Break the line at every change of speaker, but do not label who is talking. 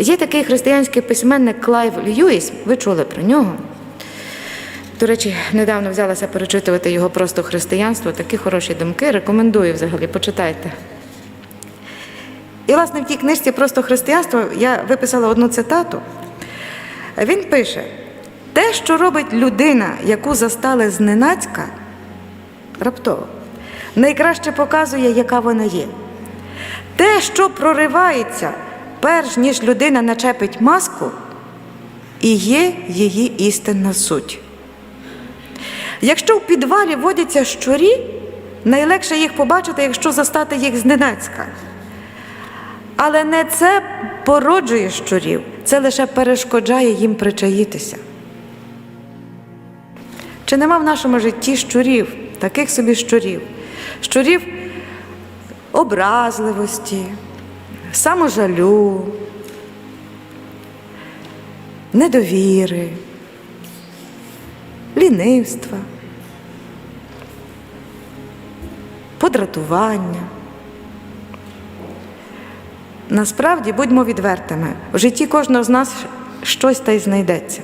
Є такий християнський письменник Клайв Льюіс, ви чули про нього. До речі, недавно взялася перечитувати його просто християнство. Такі хороші думки. Рекомендую взагалі, почитайте. І, власне, в тій книжці просто християнство я виписала одну цитату. Він пише: те, що робить людина, яку застали зненацька, раптово, найкраще показує, яка вона є. Те, що проривається, перш ніж людина начепить маску, і є її істинна суть. Якщо в підвалі водяться щурі, найлегше їх побачити, якщо застати їх зненацька. Але не це породжує щурів, це лише перешкоджає їм причаїтися. Чи нема в нашому житті щурів, таких собі щурів, щурів образливості, саможалю, недовіри, лінивства, подратування. Насправді, будьмо відвертими, в житті кожного з нас щось та й знайдеться.